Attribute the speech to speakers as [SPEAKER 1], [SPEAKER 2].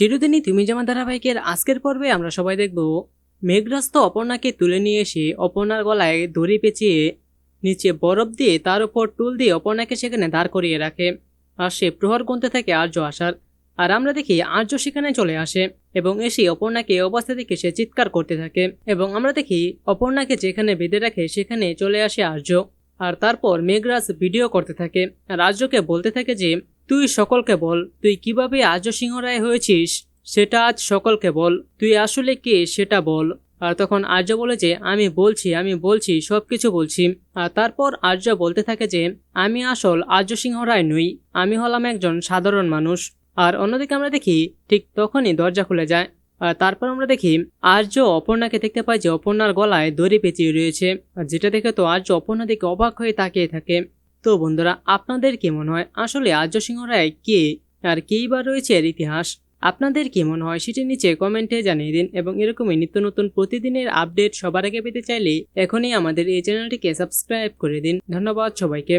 [SPEAKER 1] চিরদিনই তুমি যেমন ধারাবাহিকের আজকের পর্বে, আমরা সবাই দেখব মেঘরাস্ত অপর্ণাকে তুলে নিয়ে এসে অপর্ণার গলায় দড়ি পেঁচিয়ে নিচে বরফ দিয়ে তার উপর টুল দিয়ে অপর্ণাকে সেখানে দাঁড় করিয়ে রাখে। আর সে প্রহর গুনতে থাকে আর্য আসার আর আমরা দেখি আর্য সেখানে চলে আসে এবং এসে অপর্ণাকে অবস্থা দেখে সে চিৎকার করতে থাকে। এবং আমরা দেখি অপর্ণাকে যেখানে বেঁধে রাখে সেখানে চলে আসে আর্য। আর তারপর মেঘরাজ ভিডিও করতে থাকে। আর আর্যকে বলতে থাকে যে তুই সকলকে বল, তুই কীভাবে আর্য সিংহ রায় হয়েছিস? সেটা আজ সকলকে বল, তুই আসলে কে সেটা বল। আর তখন আর্য বলে যে, আমি বলছি আমি বলছি সব কিছু বলছি। আর তারপর আর্য বলতে থাকে যে, আমি আসল আর্য সিংহ রায় নই, আমি হলাম একজন সাধারণ মানুষ। আর অন্যদিকে আমরা দেখি, ঠিক তখনই দরজা খুলে যায়। আর তারপর আমরা দেখি, আর্য অপর্ণাকে দেখতে পাই যে, অপর্ণার গলায় দড়ি পেঁচিয়ে রয়েছে। যেটা দেখে তো আর্য অপর্ণা দিকে অবাক হয়ে তাকিয়ে থাকে। তো বন্ধুরা, আপনাদের কেমন মনে হয়? আসলে আর্য সিংহ রায় কে আর কেই বা রয়েছে এর ইতিহাস? আপনাদের কেমন মনে হয় সেটি নিচে কমেন্টে জানিয়ে দিন এবং এরকমই নিত্য নতুন প্রতিদিনের আপডেট সবার আগে পেতে চাইলে এখনই আমাদের এই চ্যানেলটিকে সাবস্ক্রাইব করে দিন। ধন্যবাদ সবাইকে।